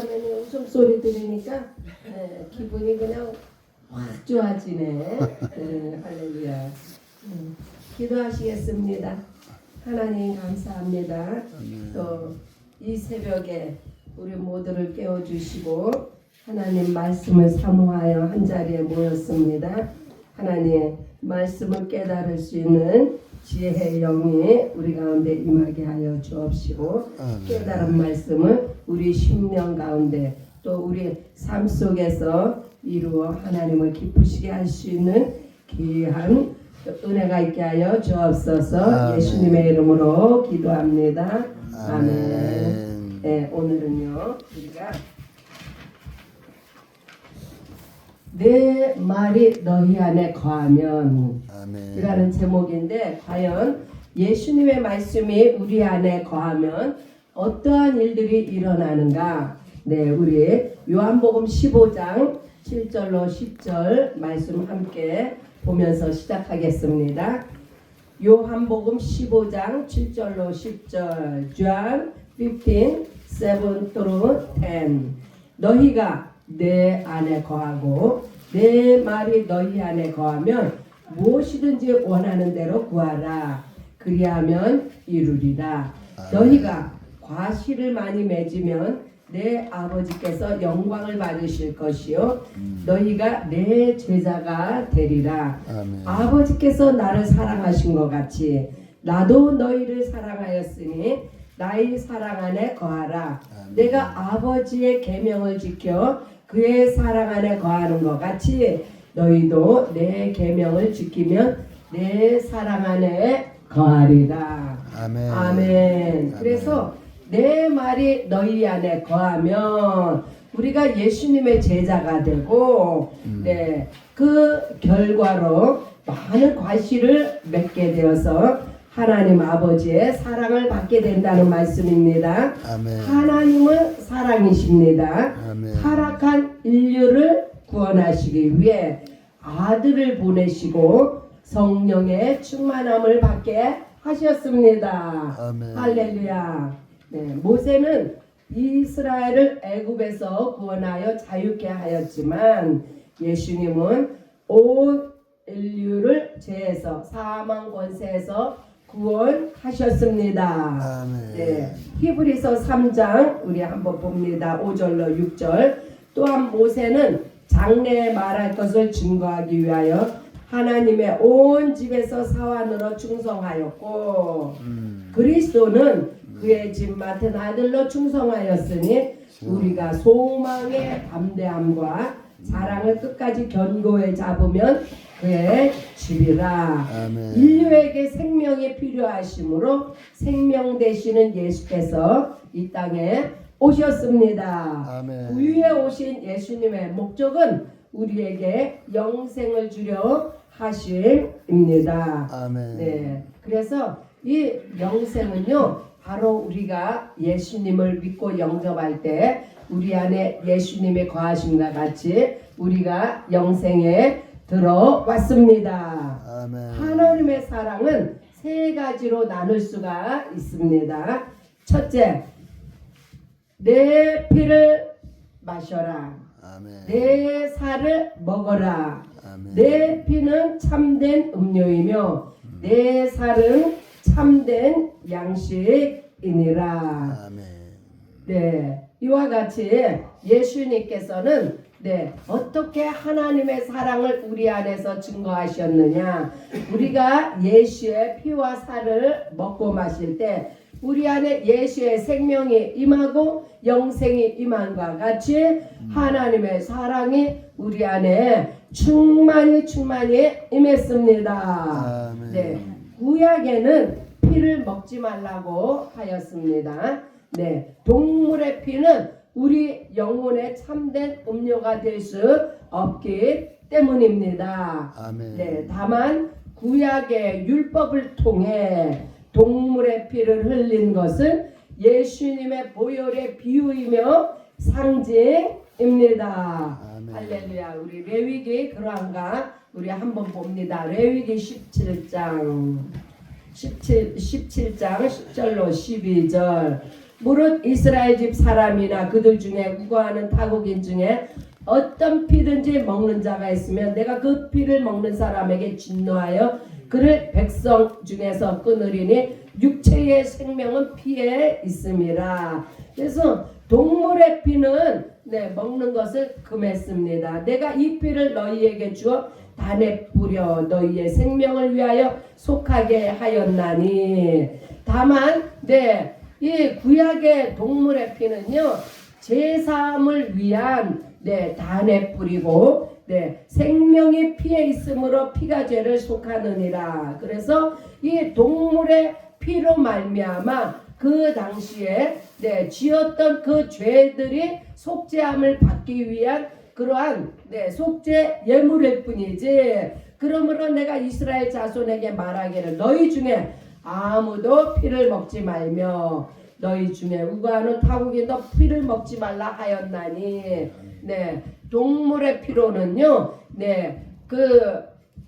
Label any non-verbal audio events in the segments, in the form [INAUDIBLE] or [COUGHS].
집사람의 웃음소리 들으니까 예, 기분이 그냥 확 좋아지네. 예, 할렐루야. 음, 기도하시겠습니다. 하나님 감사합니다. 또 이 새벽에 우리 모두를 깨워주시고 하나님 말씀을 사모하여 한 자리에 모였습니다. 하나님 말씀을 깨달을 수 있는 지혜의 영이 우리 가운데 임하게 하여 주옵시고 깨달은 말씀을 우리 심령 가운데 또 우리 삶 속에서 이루어 하나님을 기쁘시게 할 수 있는 귀한 은혜가 있게 하여 주옵소서 아멘. 예수님의 이름으로 기도합니다. 아멘. 아멘. 네, 오늘은요 우리가 내 말이 너희 안에 거하면 아멘. 이라는 제목인데 과연 예수님의 말씀이 우리 안에 거하면 어떠한 일들이 일어나는가? 네, 우리 요한복음 15장 7절로 10절 말씀 함께 보면서 시작하겠습니다. 요한복음 15장 7절로 10절 John 15, 7 through 10 너희가 내 안에 거하고 내 말이 너희 안에 거하면 무엇이든지 원하는 대로 구하라 그리하면 이루리라 너희가 과실을 많이 맺으면 내 아버지께서 영광을 받으실 것이요 너희가 내 제자가 되리라 아멘. 아버지께서 나를 사랑하신 것 같이 나도 너희를 사랑하였으니 나의 사랑 안에 거하라. 아멘. 내가 아버지의 계명을 지켜 그의 사랑 안에 거하는 것 같이 너희도 내 계명을 지키면 내 사랑 안에 거하리라. 아멘. 아멘. 그래서 내 말이 너희 안에 거하면 우리가 예수님의 제자가 되고 네, 그 결과로 많은 과실을 맺게 되어서 하나님 아버지의 사랑을 받게 된다는 말씀입니다. 아멘. 하나님은 사랑이십니다. 아멘. 타락한 인류를 구원하시기 위해 아들을 보내시고 성령의 충만함을 받게 하셨습니다. 아멘. 할렐루야. 네, 모세는 이스라엘을 애굽에서 구원하여 자유케 하였지만 예수님은 온 인류를 죄에서 사망 권세에서 구원하셨습니다. 아멘. 네, 히브리서 3장 우리 한번 봅니다. 5절로 6절. 또한 모세는 장래에 말할 것을 증거하기 위하여 하나님의 온 집에서 사환으로 충성하였고 음. 그리스도는 그의 집 맡은 아들로 충성하였으니 우리가 소망의 담대함과 사랑을 끝까지 견고히 잡으면 그의 집이라. 아멘. 인류에게 생명이 필요하시므로 생명 되시는 예수께서 이 땅에 오셨습니다. 아멘. 그 위에 오신 예수님의 목적은 우리에게 영생을 주려 하심입니다. 아멘. 네. 그래서 이 영생은요, 바로 우리가 예수님을 믿고 영접할 때 우리 안에 예수님의 거하심과 같이 우리가 영생에 들어왔습니다. 아멘. 하나님의 사랑은 세 가지로 나눌 수가 있습니다. 첫째, 내 피를 마셔라. 아멘. 내 살을 먹어라. 아멘. 내 피는 참된 음료이며 내 살은 참된 양식이니라. 아멘. 네, 이와 같이 예수님께서는 네, 어떻게 하나님의 사랑을 우리 안에서 증거하셨느냐? 우리가 예수의 피와 살을 먹고 마실 때 우리 안에 예수의 생명이 임하고 영생이 임한과 같이 하나님의 사랑이 우리 안에 충만히 충만히 임했습니다. 네, 구약에는 피를 먹지 말라고 하였습니다. 네, 동물의 피는 우리 영혼의 참된 음료가 될 수 없기 때문입니다. 아멘. 네, 다만 구약의 율법을 통해 동물의 피를 흘린 것은 예수님의 보혈의 비유이며 상징입니다. 아멘. 할렐루야. 우리 레위기 그러한가 우리 한번 봅니다. 레위기 17장 17 17장 10절로 12절 무릇 이스라엘 집 사람이나 그들 중에 구거하는 타국인 중에 어떤 피든지 먹는 자가 있으면 내가 그 피를 먹는 사람에게 진노하여 그를 백성 중에서 끊으리니 육체의 생명은 피에 있음이라. 그래서 동물의 피는 네, 먹는 것을 금했습니다. 내가 이 피를 너희에게 주어 단에 뿌려 너희의 생명을 위하여 속하게 하였나니 다만 네, 이 구약의 동물의 피는요 제사함을 위한 네, 단에 뿌리고 네, 생명이 피에 있으므로 피가 죄를 속하느니라. 그래서 이 동물의 피로 말미암아 그 당시에 네, 지었던 그 죄들이 속죄함을 받기 위한 그러한 네, 속죄 예물일 뿐이지. 그러므로 내가 이스라엘 자손에게 말하기를 너희 중에 아무도 피를 먹지 말며 너희 중에 우가하는 타국인도 피를 먹지 말라 하였나니 네 동물의 피로는요 네그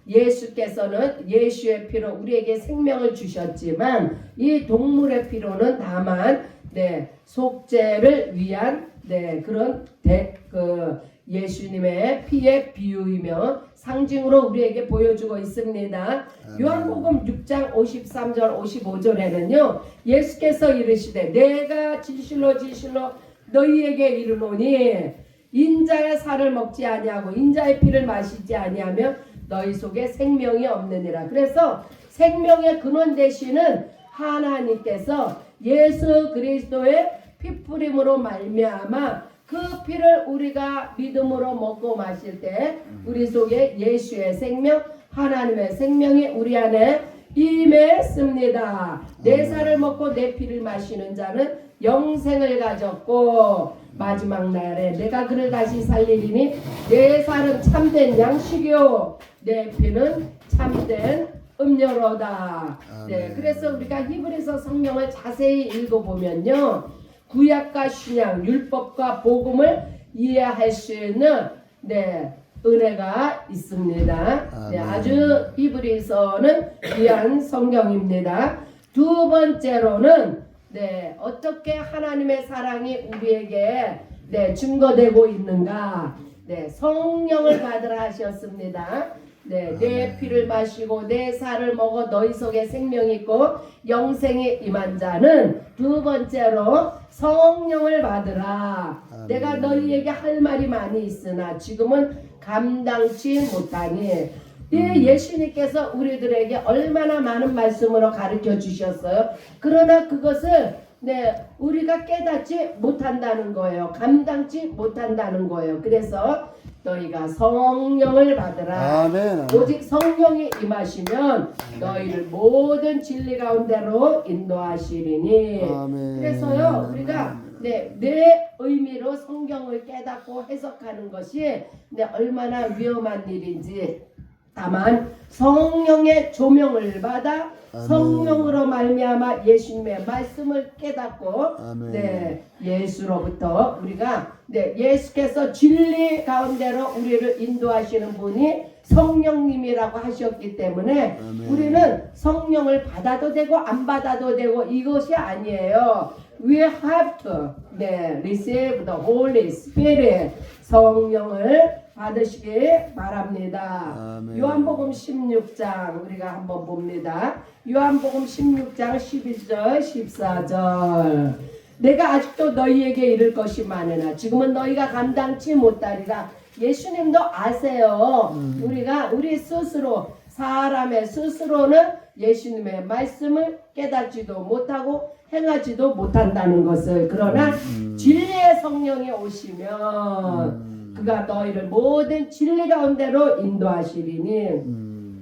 예수께서는 예수의 피로 우리에게 생명을 주셨지만 이 동물의 피로는 다만 네 속죄를 위한 네 그런 대, 그 예수님의 피의 비유이며 상징으로 우리에게 보여주고 있습니다. 요한복음 6장 53절 55절에는요. 예수께서 이르시되 내가 진실로 진실로 너희에게 이르노니 인자의 살을 먹지 아니하고 인자의 피를 마시지 아니하며 너희 속에 생명이 없느니라. 그래서 생명의 근원 되시는 하나님께서 예수 그리스도의 피뿌림으로 말미암아 그 피를 우리가 믿음으로 먹고 마실 때 우리 속에 예수의 생명, 하나님의 생명이 우리 안에 임했습니다. 내 살을 먹고 내 피를 마시는 자는 영생을 가졌고 마지막 날에 내가 그를 다시 살리리니 내 살은 참된 양식이요 내 피는 참된 음료로다. 네. 그래서 우리가 히브리서 성경을 자세히 읽어보면요. 구약과 신약, 율법과 복음을 이해할 수 있는 네, 은혜가 있습니다. 네, 아멘. 아주 히브리서는 귀한 성경입니다. 두 번째로는 네, 어떻게 하나님의 사랑이 우리에게 네, 증거되고 있는가? 네, 성령을 받으라 하셨습니다. 네, 내 피를 마시고 내 살을 먹어 너희 속에 생명이 있고 영생이 임한 자는 두 번째로 성령을 받으라. 아멘. 내가 너희에게 할 말이 많이 있으나 지금은 감당치 못하니 이 예수님께서 우리들에게 얼마나 많은 말씀으로 가르쳐 주셨어요. 그러나 그것을 네 우리가 깨닫지 못한다는 거예요. 감당치 못한다는 거예요. 그래서 너희가 성령을 받으라. 아멘. 오직 성령이 임하시면 너희를 모든 진리 가운데로 인도하시리니 아멘. 그래서요 우리가 네, 내 의미로 성경을 깨닫고 해석하는 것이 네, 얼마나 위험한 일인지 다만 성령의 조명을 받아 아멘. 성령으로 말미암아 예수님의 말씀을 깨닫고 아멘. 네 예수로부터 우리가 네 예수께서 진리 가운데로 우리를 인도하시는 분이 성령님이라고 하셨기 때문에 아멘. 우리는 성령을 받아도 되고 안 받아도 되고 이것이 아니에요. We have to 네, receive the Holy Spirit 성령을 받으시기 바랍니다. 아멘. 요한복음 16장 우리가 한번 봅니다. 요한복음 16장 11절 14절 내가 아직도 너희에게 이를 것이 많으나 지금은 너희가 감당치 못하리라. 예수님도 아세요. 우리가 우리 스스로 사람의 스스로는 예수님의 말씀을 깨닫지도 못하고 행하지도 못한다는 것을 그러나 진리의 성령이 오시면 그가 너희를 모든 진리 가운데로 인도하시리니 음.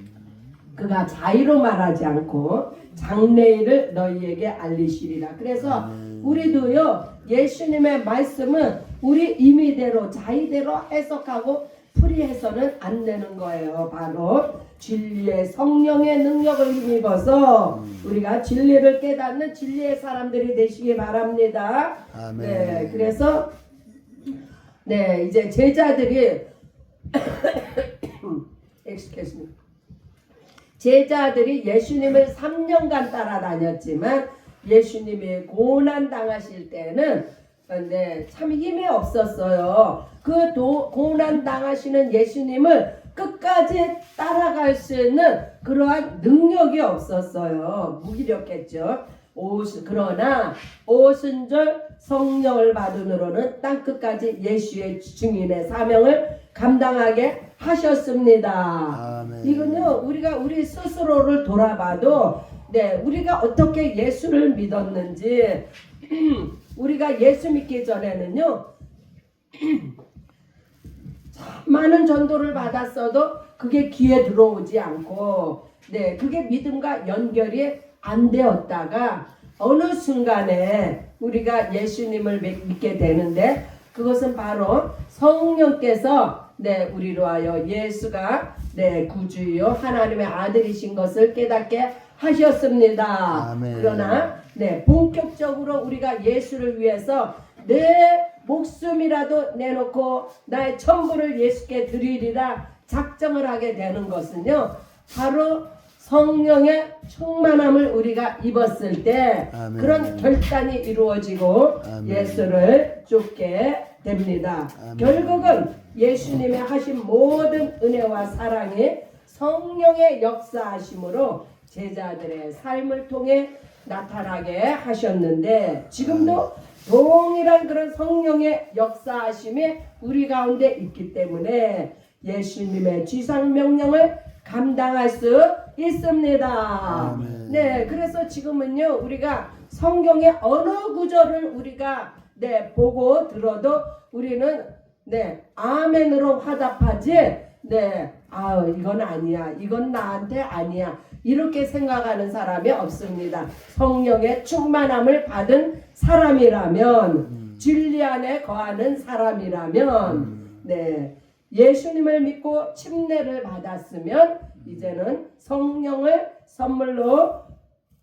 그가 자의로 말하지 않고 장래일을 너희에게 알리시리라. 그래서 우리도요 예수님의 말씀은 우리 임의대로 자의대로 해석하고 풀이해서는 안 되는 거예요. 바로 진리의 성령의 능력을 힘입어서 우리가 진리를 깨닫는 진리의 사람들이 되시기 바랍니다. 아멘. 네, 그래서 네 이제 제자들이 [COUGHS] excuse me. 제자들이 예수님을 3년간 따라다녔지만 예수님이 고난 당하실 때는 근데 참 힘이 없었어요. 그 도, 고난 당하시는 예수님을 끝까지 따라갈 수 있는 그러한 능력이 없었어요. 무기력했죠. 오스, 그러나 오순절 성령을 받은으로는 땅 끝까지 예수의 증인의 사명을 감당하게 하셨습니다. 아멘. 이건요 우리가 우리 스스로를 돌아봐도 네 우리가 어떻게 예수를 믿었는지 [CLEARS THROAT] 우리가 예수 믿기 전에는요 [CLEARS THROAT] 많은 전도를 받았어도 그게 귀에 들어오지 않고 네 그게 믿음과 연결이 안 되었다가 어느 순간에 우리가 예수님을 믿- 믿게 되는데 그것은 바로 성령께서 네 우리로 하여 예수가 네 구주요 하나님의 아들이신 것을 깨닫게 하셨습니다. 아멘. 그러나 네 본격적으로 우리가 예수를 위해서 내 목숨이라도 내놓고 나의 전부를 예수께 드리리라 작정을 하게 되는 것은요 바로 성령의 충만함을 우리가 입었을 때 아멘. 그런 결단이 이루어지고 아멘. 예수를 쫓게 됩니다. 아멘. 결국은 예수님의 하신 모든 은혜와 사랑이 성령의 역사하심으로 제자들의 삶을 통해 나타나게 하셨는데 지금도 동일한 그런 성령의 역사하심이 우리 가운데 있기 때문에 예수님의 지상 명령을 감당할 수 있습니다. 아멘. 네, 그래서 지금은요 우리가 성경의 어느 구절을 우리가 네 보고 들어도 우리는 네 아멘으로 화답하지 네 아 이건 아니야 이건 나한테 아니야 이렇게 생각하는 사람이 없습니다. 성령의 충만함을 받은 사람이라면 진리 안에 거하는 사람이라면 네 예수님을 믿고 침례를 받았으면 이제는 성령을 선물로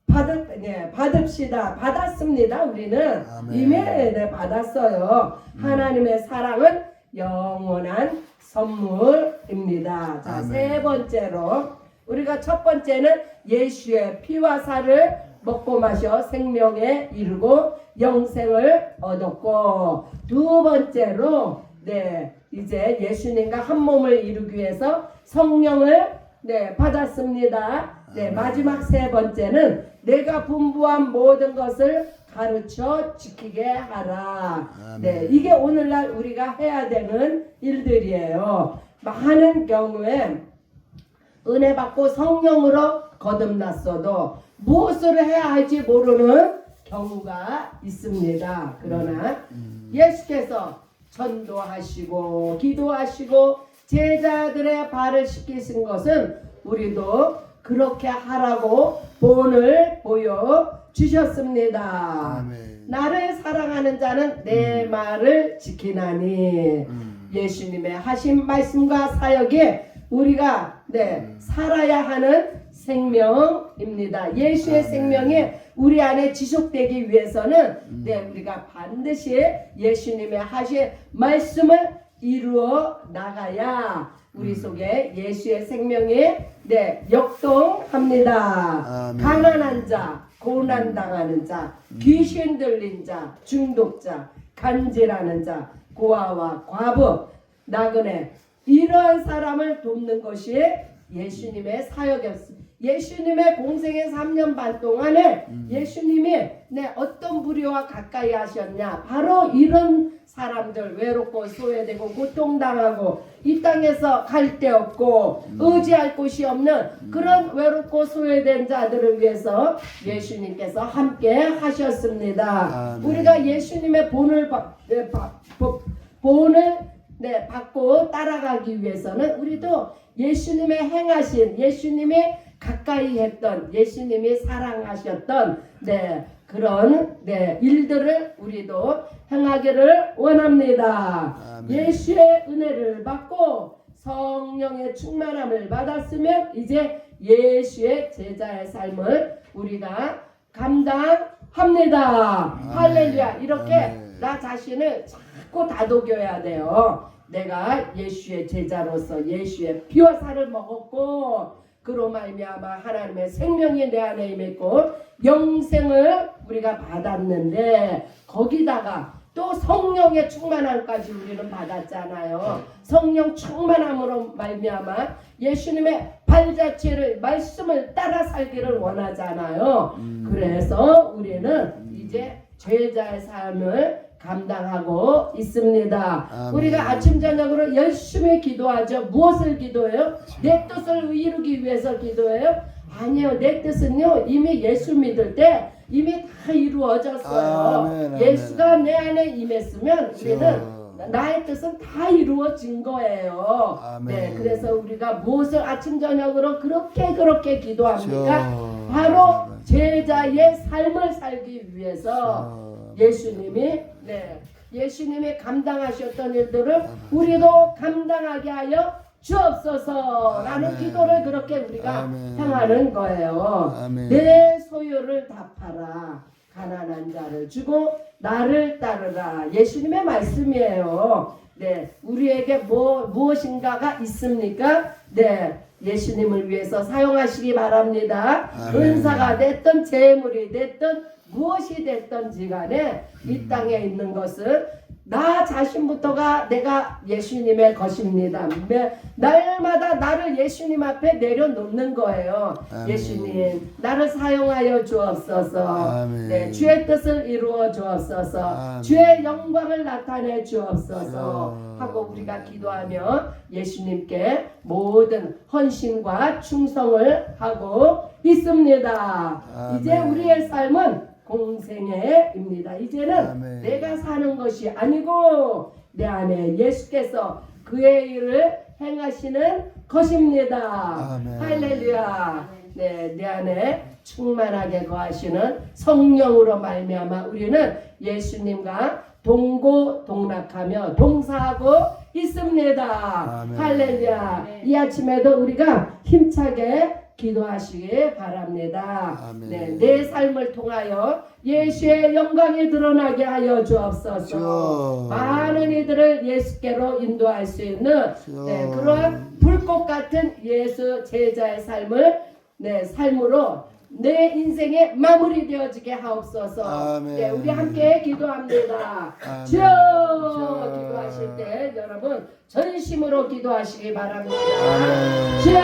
받을 네, 받읍시다. 받았습니다. 우리는 아멘. 이미 네, 받았어요. 하나님의 사랑은 영원한 선물입니다. 자, 아멘. 세 번째로 우리가 첫 번째는 예수의 피와 살을 먹고 마셔 생명에 이르고 영생을 얻었고 두 번째로 네 이제 예수님과 한 몸을 이루기 위해서 성령을 네 받았습니다. 네. 마지막 세 번째는 내가 분부한 모든 것을 가르쳐 지키게 하라. 아멘. 네 이게 오늘날 우리가 해야 되는 일들이에요. 많은 경우에 은혜 받고 성령으로 거듭났어도 무엇을 해야 할지 모르는 경우가 있습니다. 그러나 예수께서 전도하시고 기도하시고 제자들의 발을 씻기신 것은 우리도 그렇게 하라고 본을 보여 주셨습니다. 아멘. 나를 사랑하는 자는 내 말을 지키나니 음. 예수님의 하신 말씀과 사역에 우리가 네 살아야 하는 생명입니다. 예수의 아멘. 생명이 우리 안에 지속되기 위해서는 네 우리가 반드시 예수님의 하신 말씀을 이루어 나가야 우리 속에 예수의 생명이 네 역동합니다. 아멘. 가난한 자, 고난 당하는 자, 귀신 들린 자, 중독자, 간질하는 자, 고아와 과부, 나그네 이러한 사람을 돕는 것이 예수님의 사역이었습니다. 예수님의 공생의 3년 반 동안에 예수님이 네, 어떤 부류와 가까이 하셨냐? 바로 이런 사람들 외롭고 소외되고 고통당하고 이 땅에서 갈 데 없고 의지할 곳이 없는 그런 외롭고 소외된 자들을 위해서 예수님께서 함께 하셨습니다. 아멘. 우리가 예수님의 본을 받, 네, 받- 보- 본을 네, 받고 따라가기 위해서는 우리도 예수님의 행하신 예수님이 가까이 했던 예수님이 사랑하셨던 네, 그런 네, 일들을 우리도 행하기를 원합니다. 아멘. 예수의 은혜를 받고 성령의 충만함을 받았으면 이제 예수의 제자의 삶을 우리가 감당합니다. 아멘. 할렐루야. 이렇게 아멘. 나 자신을 자꾸 다독여야 돼요. 내가 예수의 제자로서 예수의 피와 살을 먹었고 그로 말미암아 하나님의 생명이 내 안에 임했고 영생을 우리가 받았는데 거기다가 또 성령의 충만함까지 우리는 받았잖아요. 성령 충만함으로 말미암아 예수님의 발자취를 말씀을 따라 살기를 원하잖아요. 그래서 우리는 이제 제자의 삶을 감당하고 있습니다. 아멘. 우리가 아침 저녁으로 열심히 기도하죠. 무엇을 기도해요? 내 뜻을 이루기 위해서 기도해요? 아니요. 내 뜻은요. 이미 예수 믿을 때 이미 다 이루어졌어요. 아멘, 아멘. 예수가 내 안에 임했으면 우리는 저- 나의 뜻은 다 이루어진 거예요. 아멘. 네, 그래서 우리가 무엇을 아침 저녁으로 그렇게 그렇게 기도합니까? 저- 바로 제자의 삶을 살기 위해서 저- 예수님이 네 예수님이 감당하셨던 일들을 우리도 감당하게 하여 주옵소서라는 아멘. 기도를 그렇게 우리가 아멘. 향하는 거예요. 아멘. 내 소유를 다 팔아 가난한 자를 주고 나를 따르라 예수님의 말씀이에요. 네 우리에게 뭐 무엇인가가 있습니까? 네 예수님을 위해서 사용하시기 바랍니다. 아멘. 은사가 됐든 재물이 됐든 무엇이 됐든지 간에 이 땅에 있는 것은 나 자신부터가 내가 예수님의 것입니다. 매- 날마다 나를 예수님 앞에 내려놓는 거예요. 아멘. 예수님, 나를 사용하여 주옵소서. 네, 주의 뜻을 이루어 주옵소서. 아멘. 주의 영광을 나타내 주옵소서. 주여. 하고 우리가 기도하며 예수님께 모든 헌신과 충성을 하고 있습니다. 아멘. 이제 우리의 삶은 공생애입니다. 이제는 아멘. 내가 사는 것이 아니고 내 안에 예수께서 그의 일을 행하시는 것입니다. 아멘. 할렐루야. 네, 내 안에 충만하게 거하시는 성령으로 말미암아 우리는 예수님과 동고 동락하며 동사하고 있습니다. 아멘. 할렐루야. 이 아침에도 우리가 힘차게 기도하시기 바랍니다. 아멘. 네, 내 삶을 통하여 예수의 영광이 드러나게 하여 주옵소서. 주여. 많은 이들을 예수께로 인도할 수 있는. 네, 그러한 불꽃 같은 예수 제자의 삶을 네, 삶으로 내 인생에 마무리 되어지게 하옵소서. 아멘. 네, 우리 함께 기도합니다. 주여. 기도하실 때 여러분 전심으로 기도하시기 바랍니다. 아멘. 주여